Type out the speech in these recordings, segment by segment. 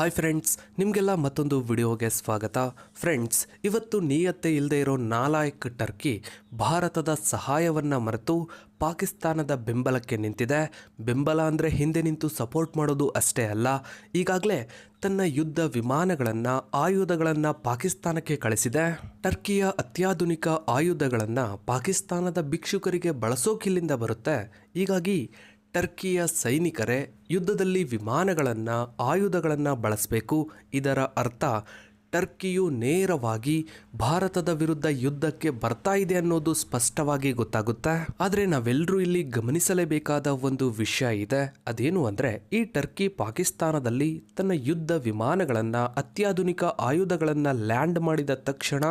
Hi friends ನಿಮಗೆಲ್ಲ ಮತ್ತೊಂದು ವಿಡಿಯೋಗೆ ಸ್ವಾಗತ. ಫ್ರೆಂಡ್ಸ್ ಇವತ್ತು ನಿಯತ್ತೆ ಇಲ್ಲದೆ ಇರೋ ನಾಲಾಯಕ್ ಟರ್ಕಿ ಭಾರತದ ಸಹಾಯವನ್ನು ಮರೆತು ಪಾಕಿಸ್ತಾನದ ಬೆಂಬಲಕ್ಕೆ ನಿಂತಿದೆ. ಬೆಂಬಲ ಅಂದರೆ ಹಿಂದೆ ನಿಂತು ಸಪೋರ್ಟ್ ಮಾಡೋದು ಅಷ್ಟೇ ಅಲ್ಲ, ಈಗಾಗಲೇ ತನ್ನ ಯುದ್ಧ ವಿಮಾನಗಳನ್ನು, ಆಯುಧಗಳನ್ನು ಪಾಕಿಸ್ತಾನಕ್ಕೆ ಕಳಿಸಿದೆ. ಟರ್ಕಿಯ ಅತ್ಯಾಧುನಿಕ ಆಯುಧಗಳನ್ನು ಪಾಕಿಸ್ತಾನದ ಭಿಕ್ಷುಕರಿಗೆ ಬಳಸೋಕಿಲ್ಲಿಂದ ಬರುತ್ತೆ. ಹೀಗಾಗಿ ಟರ್ಕಿಯ ಸೈನಿಕರೇ ಯುದ್ಧದಲ್ಲಿ ವಿಮಾನಗಳನ್ನು, ಆಯುಧಗಳನ್ನು ಬಳಸಬೇಕು. ಇದರ ಅರ್ಥ, ಟರ್ಕಿಯು ನೇರವಾಗಿ ಭಾರತದ ವಿರುದ್ಧ ಯುದ್ಧಕ್ಕೆ ಬರ್ತಾ ಇದೆ ಅನ್ನೋದು ಸ್ಪಷ್ಟವಾಗಿ ಗೊತ್ತಾಗುತ್ತೆ. ಆದರೆ ನಾವೆಲ್ಲರೂ ಇಲ್ಲಿ ಗಮನಿಸಲೇಬೇಕಾದ ಒಂದು ವಿಷಯ ಇದೆ. ಅದೇನು ಅಂದರೆ, ಈ ಟರ್ಕಿ ಪಾಕಿಸ್ತಾನದಲ್ಲಿ ತನ್ನ ಯುದ್ಧ ವಿಮಾನಗಳನ್ನು, ಅತ್ಯಾಧುನಿಕ ಆಯುಧಗಳನ್ನು ಲ್ಯಾಂಡ್ ಮಾಡಿದ ತಕ್ಷಣ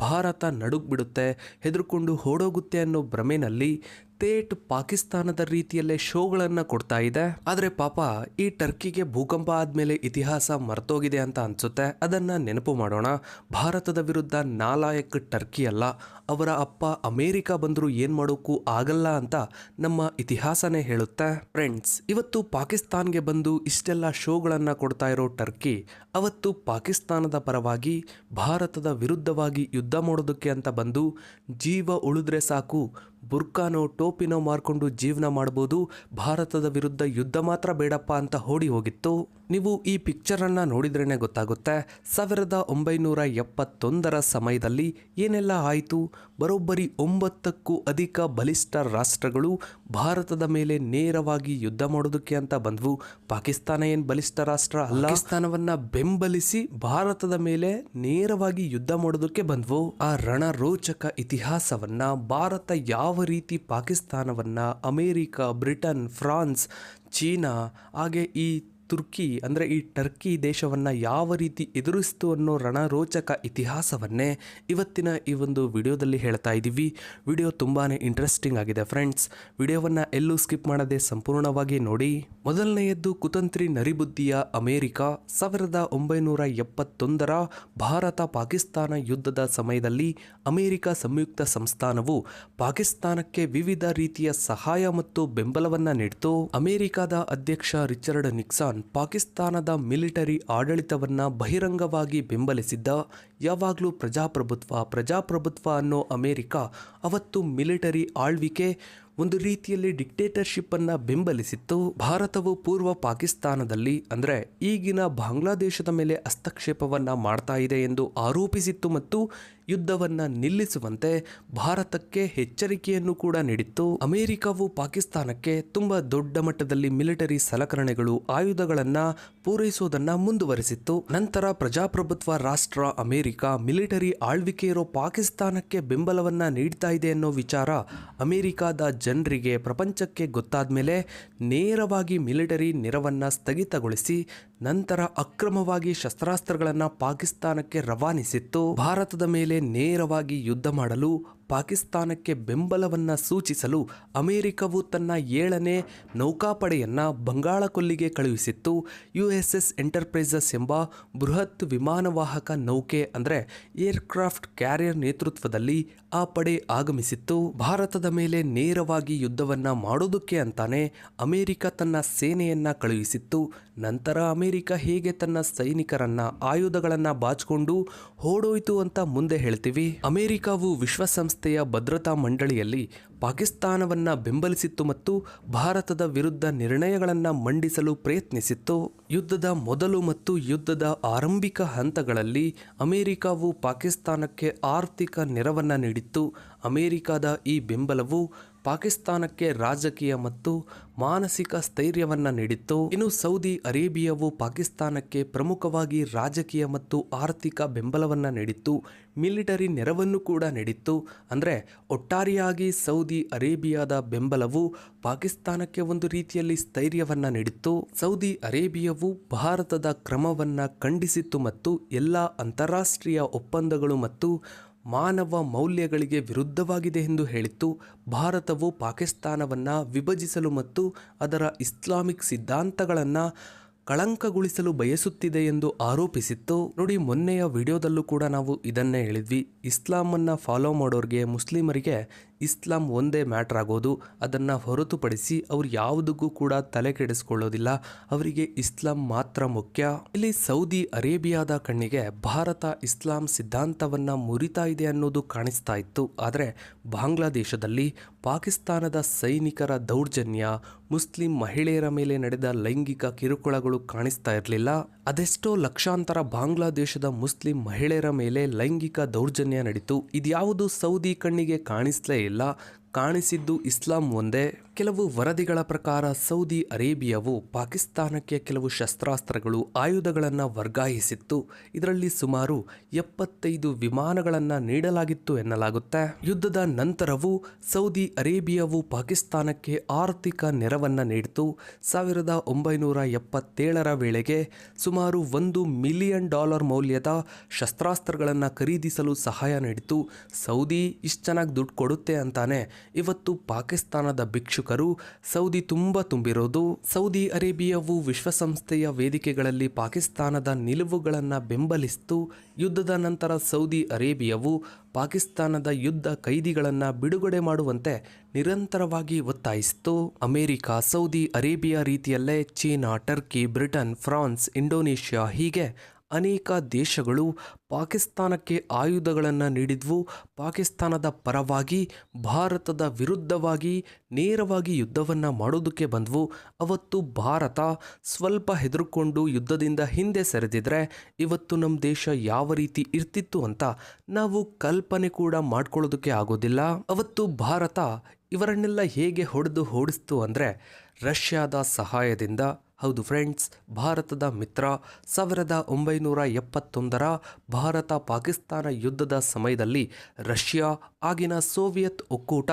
ಭಾರತ ನಡುಗ್ಬಿಡುತ್ತೆ, ಹೆದರ್ಕೊಂಡು ಓಡೋಗುತ್ತೆ ಅನ್ನೋ ಭ್ರಮೆನಲ್ಲಿ ತೇಟ್ ಪಾಕಿಸ್ತಾನದ ರೀತಿಯಲ್ಲೇ ಶೋಗಳನ್ನು ಕೊಡ್ತಾ ಇದೆ. ಆದರೆ ಪಾಪ ಈ ಟರ್ಕಿಗೆ ಭೂಕಂಪ ಆದ್ಮೇಲೆ ಇತಿಹಾಸ ಮರ್ತೋಗಿದೆ ಅಂತ ಅನ್ಸುತ್ತೆ. ಅದನ್ನ ನೆನಪು ಮಾಡೋಣ. ಭಾರತದ ವಿರುದ್ಧ ನಾಲಾಯಕ್ ಟರ್ಕಿ ಅಲ್ಲ. ಅವರ ಅಪ್ಪ ಅಮೇರಿಕ ಬಂದರೂ ಏನ್ ಮಾಡೋಕ್ಕೂ ಆಗಲ್ಲ ಅಂತ ನಮ್ಮ ಇತಿಹಾಸನೇ ಹೇಳುತ್ತೆ. ಫ್ರೆಂಡ್ಸ್ ಇವತ್ತು ಪಾಕಿಸ್ತಾನ್ಗೆ ಬಂದು ಇಷ್ಟೆಲ್ಲ ಶೋಗಳನ್ನು ಕೊಡ್ತಾ ಇರೋ ಟರ್ಕಿ ಅವತ್ತು ಪಾಕಿಸ್ತಾನದ ಪರವಾಗಿ ಭಾರತದ ವಿರುದ್ಧವಾಗಿ ಯುದ್ಧ ಮಾಡೋದಕ್ಕೆ ಅಂತ ಬಂದು ಜೀವ ಉಳಿದ್ರೆ ಸಾಕು ಬುರ್ಕಾನೋ ಟೋಪಿನೋ ಮಾರ್ಕೊಂಡು ಜೀವನ ಮಾಡ್ಬೋದು, ಭಾರತದ ವಿರುದ್ಧ ಯುದ್ಧ ಮಾತ್ರ ಬೇಡಪ್ಪ ಅಂತ ಓಡಿ ಹೋಗಿತ್ತು. ನೀವು ಈ ಪಿಕ್ಚರನ್ನು ನೋಡಿದ್ರೇ ಗೊತ್ತಾಗುತ್ತೆ, ಸಾವಿರದ ಒಂಬೈನೂರ ಎಪ್ಪತ್ತೊಂದರ ಸಮಯದಲ್ಲಿ ಏನೆಲ್ಲ ಆಯಿತು? ಬರೋಬ್ಬರಿ ಒಂಬತ್ತಕ್ಕೂ ಅಧಿಕ ಬಲಿಷ್ಠ ರಾಷ್ಟ್ರಗಳು ಭಾರತದ ಮೇಲೆ ನೇರವಾಗಿ ಯುದ್ಧ ಮಾಡೋದಕ್ಕೆ ಅಂತ ಬಂದ್ವು. ಪಾಕಿಸ್ತಾನ ಏನು ಬಲಿಷ್ಠ ರಾಷ್ಟ್ರ ಅಲ್ಲ? ಪಾಕಿಸ್ತಾನವನ್ನ ಬೆಂಬಲಿಸಿ ಭಾರತದ ಮೇಲೆ ನೇರವಾಗಿ ಯುದ್ಧ ಮಾಡೋದಕ್ಕೆ ಬಂದ್ವು. ಆ ರಣರೋಚಕ ಇತಿಹಾಸವನ್ನ ಭಾರತ ಯಾವ ರೀತಿ ಪಾಕಿಸ್ತಾನವನ್ನು ಅಮೇರಿಕ ಬ್ರಿಟನ್ ಫ್ರಾನ್ಸ್ ಚೀನಾ ಹಾಗೆ ಈ ತುರ್ಕಿ, ಅಂದರೆ ಈ ಟರ್ಕಿ ದೇಶವನ್ನು ಯಾವ ರೀತಿ ಎದುರಿಸ್ತು ಅನ್ನೋ ರಣರೋಚಕ ಇತಿಹಾಸವನ್ನೇ ಇವತ್ತಿನ ಈ ಒಂದು ವಿಡಿಯೋದಲ್ಲಿ ಹೇಳ್ತಾ ಇದ್ದೀವಿ ವಿಡಿಯೋ ತುಂಬಾ ಇಂಟ್ರೆಸ್ಟಿಂಗ್ ಆಗಿದೆ ಫ್ರೆಂಡ್ಸ್ ವಿಡಿಯೋವನ್ನು ಎಲ್ಲೂ ಸ್ಕಿಪ್ ಮಾಡದೆ ಸಂಪೂರ್ಣವಾಗಿ ನೋಡಿ. ಮೊದಲನೆಯದ್ದು ಕುತಂತ್ರಿ ನರಿಬುದ್ಧಿಯ ಅಮೇರಿಕ. ಸಾವಿರದ ಒಂಬೈನೂರ ಎಪ್ಪತ್ತೊಂದರ ಭಾರತ ಪಾಕಿಸ್ತಾನ ಯುದ್ಧದ ಸಮಯದಲ್ಲಿ ಅಮೇರಿಕ ಸಂಯುಕ್ತ ಸಂಸ್ಥಾನವು ಪಾಕಿಸ್ತಾನಕ್ಕೆ ವಿವಿಧ ರೀತಿಯ ಸಹಾಯ ಮತ್ತು ಬೆಂಬಲವನ್ನು ನೀಡಿತು. ಅಮೆರಿಕದ ಅಧ್ಯಕ್ಷ ರಿಚರ್ಡ್ ನಿಕ್ಸಾನ್ ಪಾಕಿಸ್ತಾನದ ಮಿಲಿಟರಿ ಆಡಳಿತವನ್ನು ಬಹಿರಂಗವಾಗಿ ಬೆಂಬಲಿಸಿದ್ದ ಯಾವಾಗಲೂ ಪ್ರಜಾಪ್ರಭುತ್ವ ಪ್ರಜಾಪ್ರಭುತ್ವ ಅನ್ನೋ ಅಮೆರಿಕ ಅವತ್ತು ಮಿಲಿಟರಿ ಆಳ್ವಿಕೆ ಒಂದು ರೀತಿಯಲ್ಲಿ ಡಿಕ್ಟೇಟರ್ಶಿಪ್ ಅನ್ನ ಬೆಂಬಲಿಸಿತ್ತು. ಭಾರತವು ಪೂರ್ವ ಪಾಕಿಸ್ತಾನದಲ್ಲಿ ಅಂದ್ರೆ ಈಗಿನ ಬಾಂಗ್ಲಾದೇಶದ ಮೇಲೆ ಹಸ್ತಕ್ಷೇಪವನ್ನ ಮಾಡ್ತಾ ಇದೆ ಎಂದು ಆರೋಪಿಸಿತ್ತು ಮತ್ತು ಯುದ್ಧವನ್ನ ನಿಲ್ಲಿಸುವಂತೆ ಭಾರತಕ್ಕೆ ಎಚ್ಚರಿಕೆಯನ್ನು ಕೂಡ ನೀಡಿತ್ತು. ಅಮೆರಿಕವು ಪಾಕಿಸ್ತಾನಕ್ಕೆ ತುಂಬಾ ದೊಡ್ಡ ಮಟ್ಟದಲ್ಲಿ ಮಿಲಿಟರಿ ಸಲಕರಣೆಗಳು, ಆಯುಧಗಳನ್ನ ಪೂರೈಸುವುದನ್ನು ಮುಂದುವರೆಸಿತ್ತು. ನಂತರ ಪ್ರಜಾಪ್ರಭುತ್ವ ರಾಷ್ಟ್ರ ಅಮೆರಿಕ ಮಿಲಿಟರಿ ಆಳ್ವಿಕೆ ಇರೋ ಪಾಕಿಸ್ತಾನಕ್ಕೆ ಬೆಂಬಲವನ್ನ ನೀಡ್ತಾ ಇದೆ ಅನ್ನೋ ವಿಚಾರ ಅಮೆರಿಕದ ಜನರಿಗೆ ಪ್ರಪಂಚಕ್ಕೆ ಗೊತ್ತಾದ ಮೇಲೆ ನೇರವಾಗಿ ಮಿಲಿಟರಿ ನೆರವನ್ನು ಸ್ಥಗಿತಗೊಳಿಸಿ ನಂತರ ಅಕ್ರಮವಾಗಿ ಶಸ್ತ್ರಾಸ್ತ್ರಗಳನ್ನು ಪಾಕಿಸ್ತಾನಕ್ಕೆ ರವಾನಿಸಿತ್ತು. ಭಾರತದ ಮೇಲೆ ನೇರವಾಗಿ ಯುದ್ಧ ಮಾಡಲು, ಪಾಕಿಸ್ತಾನಕ್ಕೆ ಬೆಂಬಲವನ್ನ ಸೂಚಿಸಲು ಅಮೆರಿಕವು ತನ್ನ ಏಳನೇ ನೌಕಾಪಡೆಯನ್ನ ಬಂಗಾಳಕೊಲ್ಲಿಗೆ ಕಳುಹಿಸಿತ್ತು. ಯು ಎಸ್ ಎಸ್ ಎಂಟರ್ಪ್ರೈಸಸ್ ಎಂಬ ಬೃಹತ್ ವಿಮಾನವಾಹಕ ನೌಕೆ ಅಂದರೆ ಏರ್ಕ್ರಾಫ್ಟ್ ಕ್ಯಾರಿಯರ್ ನೇತೃತ್ವದಲ್ಲಿ ಆ ಪಡೆ ಆಗಮಿಸಿತ್ತು. ಭಾರತದ ಮೇಲೆ ನೇರವಾಗಿ ಯುದ್ಧವನ್ನು ಮಾಡೋದಕ್ಕೆ ಅಂತಾನೆ ಅಮೆರಿಕ ತನ್ನ ಸೇನೆಯನ್ನ ಕಳುಹಿಸಿತ್ತು. ನಂತರ ಅಮೆರಿಕ ಹೇಗೆ ತನ್ನ ಸೈನಿಕರನ್ನ, ಆಯುಧಗಳನ್ನ ಬಾಚಿಕೊಂಡು ಓಡೋಯ್ತು ಅಂತ ಮುಂದೆ ಹೇಳ್ತೀವಿ. ಅಮೆರಿಕವು ವಿಶ್ವಸಂಸ್ಥೆಯ ಭದ್ರತಾ ಮಂಡಳಿಯಲ್ಲಿ ಪಾಕಿಸ್ತಾನವನ್ನ ಬೆಂಬಲಿಸಿತ್ತು ಮತ್ತು ಭಾರತದ ವಿರುದ್ಧ ನಿರ್ಣಯಗಳನ್ನ ಮಂಡಿಸಲು ಪ್ರಯತ್ನಿಸಿತ್ತು. ಯುದ್ಧದ ಮೊದಲು ಮತ್ತು ಯುದ್ಧದ ಆರಂಭಿಕ ಹಂತಗಳಲ್ಲಿ ಅಮೆರಿಕವು ಪಾಕಿಸ್ತಾನಕ್ಕೆ ಆರ್ಥಿಕ ನೆರವನ್ನ ನೀಡಿತ್ತು. ಅಮೆರಿಕದ ಈ ಬೆಂಬಲವು ಪಾಕಿಸ್ತಾನಕ್ಕೆ ರಾಜಕೀಯ ಮತ್ತು ಮಾನಸಿಕ ಸ್ಥೈರ್ಯವನ್ನು ನೀಡಿತ್ತು. ಇನ್ನು ಸೌದಿ ಅರೇಬಿಯಾವು ಪಾಕಿಸ್ತಾನಕ್ಕೆ ಪ್ರಮುಖವಾಗಿ ರಾಜಕೀಯ ಮತ್ತು ಆರ್ಥಿಕ ಬೆಂಬಲವನ್ನು ನೀಡಿತ್ತು. ಮಿಲಿಟರಿ ನೆರವನ್ನು ಕೂಡ ನೀಡಿತ್ತು. ಅಂದರೆ ಒಟ್ಟಾರೆಯಾಗಿ ಸೌದಿ ಅರೇಬಿಯಾದ ಬೆಂಬಲವು ಪಾಕಿಸ್ತಾನಕ್ಕೆ ಒಂದು ರೀತಿಯಲ್ಲಿ ಸ್ಥೈರ್ಯವನ್ನು ನೀಡಿತ್ತು. ಸೌದಿ ಅರೇಬಿಯಾವು ಭಾರತದ ಕ್ರಮವನ್ನು ಖಂಡಿಸಿತ್ತು ಮತ್ತು ಎಲ್ಲ ಅಂತಾರಾಷ್ಟ್ರೀಯ ಒಪ್ಪಂದಗಳು ಮತ್ತು ಮಾನವ ಮೌಲ್ಯಗಳಿಗೆ ವಿರುದ್ಧವಾಗಿದೆ ಎಂದು ಹೇಳಿತ್ತು. ಭಾರತವು ಪಾಕಿಸ್ತಾನವನ್ನು ವಿಭಜಿಸಲು ಮತ್ತು ಅದರ ಇಸ್ಲಾಮಿಕ್ ಸಿದ್ಧಾಂತಗಳನ್ನು ಕಳಂಕಗೊಳಿಸಲು ಬಯಸುತ್ತಿದೆ ಎಂದು ಆರೋಪಿಸಿತ್ತು. ನೋಡಿ, ಮೊನ್ನೆಯ ವಿಡಿಯೋದಲ್ಲೂ ಕೂಡ ನಾವು ಇದನ್ನೇ ಹೇಳಿದ್ವಿ. ಇಸ್ಲಾಮನ್ನು ಫಾಲೋ ಮಾಡೋರಿಗೆ, ಮುಸ್ಲಿಮರಿಗೆ ಇಸ್ಲಾಂ ಒಂದೇ ಮ್ಯಾಟ್ರ್ ಆಗೋದು, ಅದನ್ನು ಹೊರತುಪಡಿಸಿ ಅವ್ರು ಯಾವುದಕ್ಕೂ ಕೂಡ ತಲೆ ಕೆಡಿಸ್ಕೊಳ್ಳೋದಿಲ್ಲ. ಅವರಿಗೆ ಇಸ್ಲಾಂ ಮಾತ್ರ ಮುಖ್ಯ. ಇಲ್ಲಿ ಸೌದಿ ಅರೇಬಿಯಾದ ಕಣ್ಣಿಗೆ ಭಾರತ ಇಸ್ಲಾಂ ಸಿದ್ಧಾಂತವನ್ನು ಮುರಿತಾ ಇದೆ ಅನ್ನೋದು ಕಾಣಿಸ್ತಾ ಇತ್ತು. ಆದರೆ ಬಾಂಗ್ಲಾದೇಶದಲ್ಲಿ ಪಾಕಿಸ್ತಾನದ ಸೈನಿಕರ ದೌರ್ಜನ್ಯ, ಮುಸ್ಲಿಂ ಮಹಿಳೆಯರ ಮೇಲೆ ನಡೆದ ಲೈಂಗಿಕ ಕಿರುಕುಳಗಳು ಕಾಣಿಸ್ತಾ ಇರಲಿಲ್ಲ. ಅದೆಷ್ಟೋ ಲಕ್ಷಾಂತರ ಬಾಂಗ್ಲಾದೇಶದ ಮುಸ್ಲಿಂ ಮಹಿಳೆಯರ ಮೇಲೆ ಲೈಂಗಿಕ ದೌರ್ಜನ್ಯ ನಡೀತು. ಇದ್ಯಾವುದು ಸೌದಿ ಕಣ್ಣಿಗೆ ಕಾಣಿಸ್ಲೇ ಇಲ್ಲ ಕಾಣಿಸಿದ್ದು ಇಸ್ಲಾಂ ಒಂದೇ, ಕೆಲವು ವರದಿಗಳ ಪ್ರಕಾರ ಸೌದಿ ಅರೇಬಿಯಾವು ಪಾಕಿಸ್ತಾನಕ್ಕೆ ಕೆಲವು ಶಸ್ತ್ರಾಸ್ತ್ರಗಳು, ಆಯುಧಗಳನ್ನು ವರ್ಗಾಯಿಸಿತ್ತು. ಇದರಲ್ಲಿ ಸುಮಾರು ಎಪ್ಪತ್ತೈದು ವಿಮಾನಗಳನ್ನು ನೀಡಲಾಗಿತ್ತು ಎನ್ನಲಾಗುತ್ತೆ. ಯುದ್ಧದ ನಂತರವೂ ಸೌದಿ ಅರೇಬಿಯಾವು ಪಾಕಿಸ್ತಾನಕ್ಕೆ ಆರ್ಥಿಕ ನೆರವನ್ನು ನೀಡಿತು. ಸಾವಿರದ ಒಂಬೈನೂರ ಎಪ್ಪತ್ತೇಳರ ವೇಳೆಗೆ ಸುಮಾರು ಒಂದು ಮಿಲಿಯನ್ ಡಾಲರ್ ಮೌಲ್ಯದ ಶಸ್ತ್ರಾಸ್ತ್ರಗಳನ್ನು ಖರೀದಿಸಲು ಸಹಾಯ ನೀಡಿತು. ಸೌದಿ ಇಷ್ಟು ಚೆನ್ನಾಗಿ ದುಡ್ಡು ಕೊಡುತ್ತೆ ಅಂತಾನೆ ಇವತ್ತು ಪಾಕಿಸ್ತಾನದ ಭಿಕ್ಷುಕರು ಸೌದಿ ತುಂಬ ತುಂಬಿರೋದು. ಸೌದಿ ಅರೇಬಿಯಾವು ವಿಶ್ವಸಂಸ್ಥೆಯ ವೇದಿಕೆಗಳಲ್ಲಿ ಪಾಕಿಸ್ತಾನದ ನಿಲುವುಗಳನ್ನು ಬೆಂಬಲಿಸಿತು. ಯುದ್ಧದ ನಂತರ ಸೌದಿ ಅರೇಬಿಯಾವು ಪಾಕಿಸ್ತಾನದ ಯುದ್ಧ ಕೈದಿಗಳನ್ನು ಬಿಡುಗಡೆ ಮಾಡುವಂತೆ ನಿರಂತರವಾಗಿ ಒತ್ತಾಯಿಸಿತು. ಅಮೆರಿಕ, ಸೌದಿ ಅರೇಬಿಯಾ ರೀತಿಯಲ್ಲೇ China, Turkey, Britain, France, Indonesia ಹೀಗೆ ಅನೇಕ ದೇಶಗಳು ಪಾಕಿಸ್ತಾನಕ್ಕೆ ಆಯುಧಗಳನ್ನು ನೀಡಿದ್ವು. ಪಾಕಿಸ್ತಾನದ ಪರವಾಗಿ, ಭಾರತದ ವಿರುದ್ಧವಾಗಿ, ನೇರವಾಗಿ ಯುದ್ಧವನ್ನು ಮಾಡೋದಕ್ಕೆ ಬಂದವು. ಅವತ್ತು ಭಾರತ ಸ್ವಲ್ಪ ಹೆದರ್ಕೊಂಡು ಯುದ್ಧದಿಂದ ಹಿಂದೆ ಸರಿದಿದ್ರೆ ಇವತ್ತು ನಮ್ಮ ದೇಶ ಯಾವ ರೀತಿ ಇರ್ತಿತ್ತು ಅಂತ ನಾವು ಕಲ್ಪನೆ ಕೂಡ ಮಾಡ್ಕೊಳ್ಳೋದಕ್ಕೆ ಆಗೋದಿಲ್ಲ. ಅವತ್ತು ಭಾರತ ಇವರನ್ನೆಲ್ಲ ಹೇಗೆ ಹೊಡೆದು ಓಡಿಸ್ತು ಅಂದರೆ ರಷ್ಯಾದ ಸಹಾಯದಿಂದ ಹೌದು ಫ್ರೆಂಡ್ಸ್ ಭಾರತದ ಮಿತ್ರ ಸಾವಿರದ ಒಂಬೈನೂರ ಎಪ್ಪತ್ತೊಂದರ ಭಾರತ ಪಾಕಿಸ್ತಾನ ಯುದ್ಧದ ಸಮಯದಲ್ಲಿ ರಷ್ಯಾ ಆಗಿನ ಸೋವಿಯತ್ ಒಕ್ಕೂಟ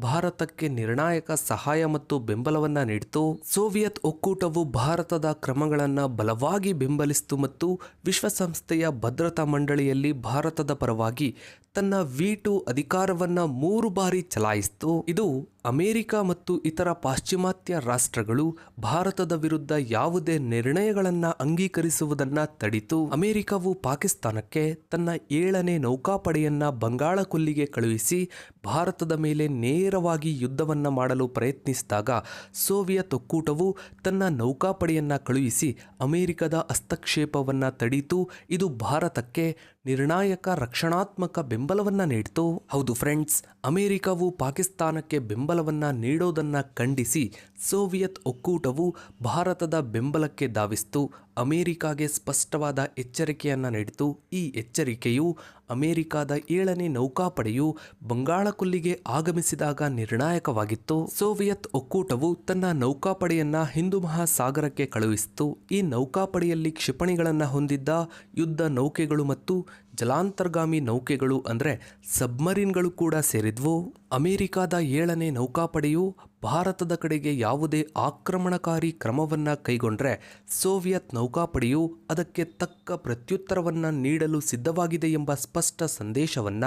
ಭಾರತಕ್ಕೆ ನಿರ್ಣಾಯಕ ಸಹಾಯ ಮತ್ತು ಬೆಂಬಲವನ್ನು ನೀಡಿತು. ಸೋವಿಯತ್ ಒಕ್ಕೂಟವು ಭಾರತದ ಕ್ರಮಗಳನ್ನು ಬಲವಾಗಿ ಬೆಂಬಲಿಸಿತು ಮತ್ತು ವಿಶ್ವಸಂಸ್ಥೆಯ ಭದ್ರತಾ ಮಂಡಳಿಯಲ್ಲಿ ಭಾರತದ ಪರವಾಗಿ ತನ್ನ ವೀಟು ಅಧಿಕಾರವನ್ನ ಮೂರು ಬಾರಿ ಚಲಾಯಿಸಿತು. ಇದು ಅಮೆರಿಕ ಮತ್ತು ಇತರ ಪಾಶ್ಚಿಮಾತ್ಯ ರಾಷ್ಟ್ರಗಳು ಭಾರತದ ವಿರುದ್ಧ ಯಾವುದೇ ನಿರ್ಣಯಗಳನ್ನ ಅಂಗೀಕರಿಸುವುದನ್ನ ತಡಿತು. ಅಮೆರಿಕವು ಪಾಕಿಸ್ತಾನಕ್ಕೆ ತನ್ನ ಏಳನೇ ನೌಕಾಪಡೆಯನ್ನ ಬಂಗಾಳ ಕೊಲ್ಲಿಗೆ ಕಳುಹಿಸಿ ಭಾರತದ ಮೇಲೆ ನೇರವಾಗಿ ಯುದ್ಧವನ್ನ ಮಾಡಲು ಪ್ರಯತ್ನಿಸಿದಾಗ ಸೋವಿಯತ್ ಒಕ್ಕೂಟವು ತನ್ನ ನೌಕಾಪಡೆಯನ್ನ ಕಳುಹಿಸಿ ಅಮೆರಿಕದ ಹಸ್ತಕ್ಷೇಪವನ್ನ ತಡೀತು. ಇದು ಭಾರತಕ್ಕೆ ನಿರ್ಣಾಯಕ ರಕ್ಷಣಾತ್ಮಕ ಬೆಂಬಲವನ್ನ ನೀಡಿತು? ಹೌದು ಫ್ರೆಂಡ್ಸ್ ಅಮೆರಿಕವು ಪಾಕಿಸ್ತಾನಕ್ಕೆ ಬೆಂಬಲವನ್ನ ನೀಡೋದನ್ನ ಖಂಡಿಸಿ ಸೋವಿಯತ್ ಒಕ್ಕೂಟವು ಭಾರತದ ಬೆಂಬಲಕ್ಕೆ ಧಾವಿಸಿತು. ಅಮೆರಿಕಾಗೆ ಸ್ಪಷ್ಟವಾದ ಎಚ್ಚರಿಕೆಯನ್ನು ನೀಡಿತು. ಈ ಎಚ್ಚರಿಕೆಯು ಅಮೆರಿಕಾದ ಏಳನೇ ನೌಕಾಪಡೆಯು ಬಂಗಾಳಕೊಲ್ಲಿಗೆ ಆಗಮಿಸಿದಾಗ ನಿರ್ಣಾಯಕವಾಗಿತ್ತು. ಸೋವಿಯತ್ ಒಕ್ಕೂಟವು ತನ್ನ ನೌಕಾಪಡೆಯನ್ನ ಹಿಂದೂ ಮಹಾಸಾಗರಕ್ಕೆ ಕಳುಹಿಸಿತು. ಈ ನೌಕಾಪಡೆಯಲ್ಲಿ ಕ್ಷಿಪಣಿಗಳನ್ನು ಹೊಂದಿದ್ದ ಯುದ್ಧ ನೌಕೆಗಳು ಮತ್ತು ಜಲಾಂತರ್ಗಾಮಿ ನೌಕೆಗಳು ಅಂದರೆ ಸಬ್ಮರೀನ್ಗಳು ಕೂಡ ಸೇರಿದ್ವು. ಅಮೆರಿಕಾದ ಏಳನೇ ನೌಕಾಪಡೆಯು ಭಾರತದ ಕಡೆಗೆ ಯಾವುದೇ ಆಕ್ರಮಣಕಾರಿ ಕ್ರಮವನ್ನ ಕೈಗೊಂಡರೆ ಸೋವಿಯತ್ ನೌಕಾಪಡೆಯು ಅದಕ್ಕೆ ತಕ್ಕ ಪ್ರತ್ಯುತ್ತರವನ್ನು ನೀಡಲು ಸಿದ್ಧವಾಗಿದೆ ಎಂಬ ಸ್ಪಷ್ಟ ಸಂದೇಶವನ್ನ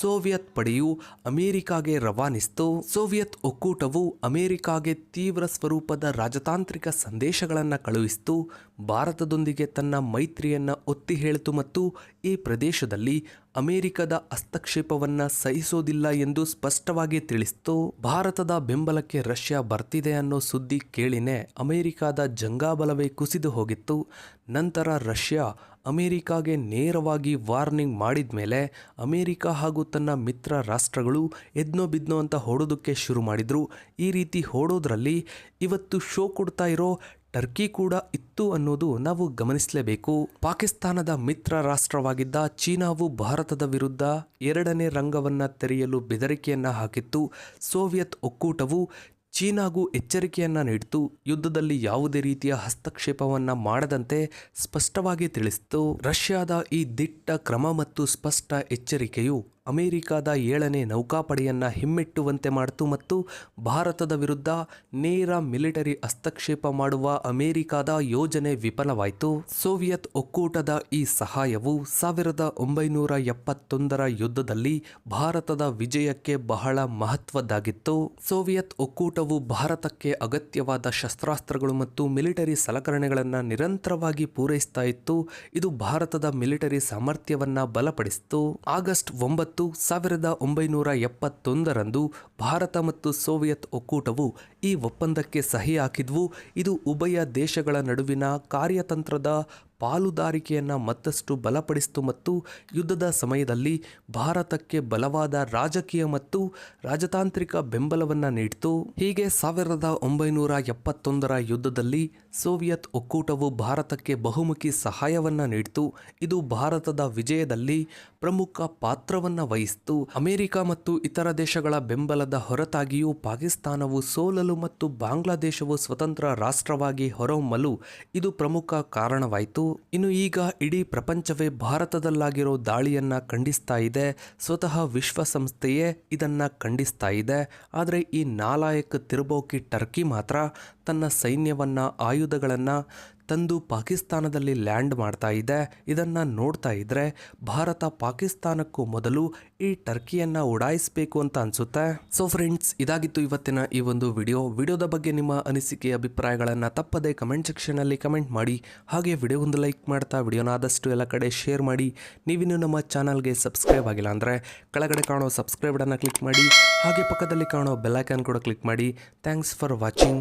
ಸೋವಿಯತ್ ಪಡೆಯು ಅಮೆರಿಕಾಗೆ ರವಾನಿಸಿತು. ಸೋವಿಯತ್ ಒಕ್ಕೂಟವು ಅಮೆರಿಕಾಗೆ ತೀವ್ರ ಸ್ವರೂಪದ ರಾಜತಾಂತ್ರಿಕ ಸಂದೇಶಗಳನ್ನು ಕಳುಹಿಸಿತು. ಭಾರತದೊಂದಿಗೆ ತನ್ನ ಮೈತ್ರಿಯನ್ನ ಒತ್ತಿ ಹೇಳಿತು ಮತ್ತು ಈ ಪ್ರದೇಶದಲ್ಲಿ ಅಮೆರಿಕದ ಹಸ್ತಕ್ಷೇಪವನ್ನ ಸಹಿಸೋದಿಲ್ಲ ಎಂದು ಸ್ಪಷ್ಟವಾಗಿ ತಿಳಿಸಿತು. ಭಾರತದ ಬೆಂಬಲಕ್ಕೆ ರಷ್ಯಾ ಬರ್ತಿದೆ ಅನ್ನೋ ಸುದ್ದಿ ಕೇಳಿನೇ ಅಮೆರಿಕದ ಜಂಗಾಬಲವೇ ಕುಸಿದು ಹೋಗಿತ್ತು. ನಂತರ ರಷ್ಯಾ ಅಮೆರಿಕಾಗೆ ನೇರವಾಗಿ ವಾರ್ನಿಂಗ್ ಮಾಡಿದ ಮೇಲೆ ಅಮೆರಿಕ ಹಾಗೂ ತನ್ನ ಮಿತ್ರ ರಾಷ್ಟ್ರಗಳು ಎದ್ನೋ ಬಿದ್ನೋ ಅಂತ ಹೊಡೋದಕ್ಕೆ ಶುರು ಮಾಡಿದ್ರು. ಈ ರೀತಿ ಹೊಡೋದ್ರಲ್ಲಿ ಇವತ್ತು ಶೋ ಕೊಡ್ತಾ ಇರೋ ಟರ್ಕಿ ಕೂಡ ಇತ್ತು ಅನ್ನೋದು ನಾವು ಗಮನಿಸಲೇಬೇಕು. ಪಾಕಿಸ್ತಾನದ ಮಿತ್ರ ರಾಷ್ಟ್ರವಾಗಿದ್ದ ಚೀನಾವು ಭಾರತದ ವಿರುದ್ಧ ಎರಡನೇ ರಂಗವನ್ನು ತೆರೆಯಲು ಬೆದರಿಕೆಯನ್ನು ಹಾಕಿತ್ತು. ಸೋವಿಯತ್ ಒಕ್ಕೂಟವು ಚೀನಾಗೂ ಎಚ್ಚರಿಕೆಯನ್ನು ನೀಡಿತು. ಯುದ್ಧದಲ್ಲಿ ಯಾವುದೇ ರೀತಿಯ ಹಸ್ತಕ್ಷೇಪವನ್ನು ಮಾಡದಂತೆ ಸ್ಪಷ್ಟವಾಗಿ ತಿಳಿಸಿತು ರಷ್ಯಾದ ಈ ದಿಟ್ಟ ಕ್ರಮ ಮತ್ತು ಸ್ಪಷ್ಟ ಎಚ್ಚರಿಕೆಯು ಅಮೆರಿಕದ ಏಳನೇ ನೌಕಾಪಡೆಯನ್ನು ಹಿಮ್ಮೆಟ್ಟುವಂತೆ ಮಾಡಿತು ಮತ್ತು ಭಾರತದ ವಿರುದ್ಧ ನೇರ ಮಿಲಿಟರಿ ಹಸ್ತಕ್ಷೇಪ ಮಾಡುವ ಅಮೆರಿಕದ ಯೋಜನೆ ವಿಫಲವಾಯಿತು. ಸೋವಿಯತ್ ಒಕ್ಕೂಟದ ಈ ಸಹಾಯವು ಸಾವಿರದ ಒಂಬೈನೂರ ಎಪ್ಪತ್ತೊಂದರ ಯುದ್ಧದಲ್ಲಿ ಭಾರತದ ವಿಜಯಕ್ಕೆ ಬಹಳ ಮಹತ್ವದ್ದಾಗಿತ್ತು. ಸೋವಿಯತ್ ಒಕ್ಕೂಟವು ಭಾರತಕ್ಕೆ ಅಗತ್ಯವಾದ ಶಸ್ತ್ರಾಸ್ತ್ರಗಳು ಮತ್ತು ಮಿಲಿಟರಿ ಸಲಕರಣೆಗಳನ್ನು ನಿರಂತರವಾಗಿ ಪೂರೈಸ್ತಾ ಇತ್ತು. ಇದು ಭಾರತದ ಮಿಲಿಟರಿ ಸಾಮರ್ಥ್ಯವನ್ನ ಬಲಪಡಿಸಿತು ಆಗಸ್ಟ್ ಒಂಬತ್ತು ಮತ್ತು ಸಾವಿರದ ಒಂಬೈನೂರ ಎಪ್ಪತ್ತೊಂದರಂದು ಭಾರತ ಮತ್ತು ಸೋವಿಯತ್ ಒಕ್ಕೂಟವು ಈ ಒಪ್ಪಂದಕ್ಕೆ ಸಹಿ ಹಾಕಿದ್ವು. ಇದು ಉಭಯ ದೇಶಗಳ ನಡುವಿನ ಕಾರ್ಯತಂತ್ರದ ಪಾಲುದಾರಿಕೆಯನ್ನು ಮತ್ತಷ್ಟು ಬಲಪಡಿಸಿತು ಮತ್ತು ಯುದ್ಧದ ಸಮಯದಲ್ಲಿ ಭಾರತಕ್ಕೆ ಬಲವಾದ ರಾಜಕೀಯ ಮತ್ತು ರಾಜತಾಂತ್ರಿಕ ಬೆಂಬಲವನ್ನು ನೀಡಿತು. ಹೀಗೆ ಸಾವಿರದ ಒಂಬೈನೂರ ಎಪ್ಪತ್ತೊಂದರ ಯುದ್ಧದಲ್ಲಿ ಸೋವಿಯತ್ ಒಕ್ಕೂಟವು ಭಾರತಕ್ಕೆ ಬಹುಮುಖಿ ಸಹಾಯವನ್ನು ನೀಡಿತು. ಇದು ಭಾರತದ ವಿಜಯದಲ್ಲಿ ಪ್ರಮುಖ ಪಾತ್ರವನ್ನು ವಹಿಸಿತು. ಅಮೆರಿಕ ಮತ್ತು ಇತರ ದೇಶಗಳ ಬೆಂಬಲದ ಹೊರತಾಗಿಯೂ ಪಾಕಿಸ್ತಾನವು ಸೋಲಲು ಮತ್ತು ಬಾಂಗ್ಲಾದೇಶವು ಸ್ವತಂತ್ರ ರಾಷ್ಟ್ರವಾಗಿ ಹೊರಹೊಮ್ಮಲು ಇದು ಪ್ರಮುಖ ಕಾರಣವಾಯಿತು. ಇನ್ನು ಈಗ ಇಡೀ ಪ್ರಪಂಚವೇ ಭಾರತದಲ್ಲಾಗಿರೋ ದಾಳಿಯನ್ನ ಖಂಡಿಸ್ತಾ ಇದೆ. ಸ್ವತಃ ವಿಶ್ವಸಂಸ್ಥೆಯೇ ಇದನ್ನ ಖಂಡಿಸ್ತಾ ಇದೆ. ಆದರೆ ಈ ನಾಲಾಯಕ್ ತಿರುಬೋಕಿ ಟರ್ಕಿ ಮಾತ್ರ ತನ್ನ ಸೈನ್ಯವನ್ನ, ಆಯುಧಗಳನ್ನ ತಂದು ಪಾಕಿಸ್ತಾನದಲ್ಲಿ ಲ್ಯಾಂಡ್ ಮಾಡ್ತಾ ಇದೆ. ಇದನ್ನ ನೋಡ್ತಾ ಇದ್ರೆ ಭಾರತ ಪಾಕಿಸ್ತಾನಕ್ಕೂ ಮೊದಲು ಈ ಟರ್ಕಿಯನ್ನು ಉಡಾಯಿಸಬೇಕು ಅಂತ ಅನ್ಸುತ್ತೆ. ಸೊ ಫ್ರೆಂಡ್ಸ್ ಇದಾಗಿತ್ತು ಇವತ್ತಿನ ಈ ಒಂದು ವಿಡಿಯೋ. ವಿಡಿಯೋದ ಬಗ್ಗೆ ನಿಮ್ಮ ಅನಿಸಿಕೆ, ಅಭಿಪ್ರಾಯಗಳನ್ನು ತಪ್ಪದೆ ಕಮೆಂಟ್ ಸೆಕ್ಷನಲ್ಲಿ ಕಮೆಂಟ್ ಮಾಡಿ. ಹಾಗೆ ವಿಡಿಯೋ ಒಂದು ಲೈಕ್ ಮಾಡ್ತಾ ವಿಡಿಯೋನ ಆದಷ್ಟು ಎಲ್ಲ ಕಡೆ ಶೇರ್ ಮಾಡಿ. ನೀವಿನ್ನು ನಮ್ಮ ಚಾನಲ್ಗೆ ಸಬ್ಸ್ಕ್ರೈಬ್ ಆಗಿಲ್ಲ ಅಂದರೆ ಕೆಳಗಡೆ ಕಾಣೋ ಸಬ್ಸ್ಕ್ರೈಬ್ ಕ್ಲಿಕ್ ಮಾಡಿ. ಹಾಗೆ ಪಕ್ಕದಲ್ಲಿ ಕಾಣೋ ಬೆಲ್ಲೈಕನ್ ಕೂಡ ಕ್ಲಿಕ್ ಮಾಡಿ. Thanks for watching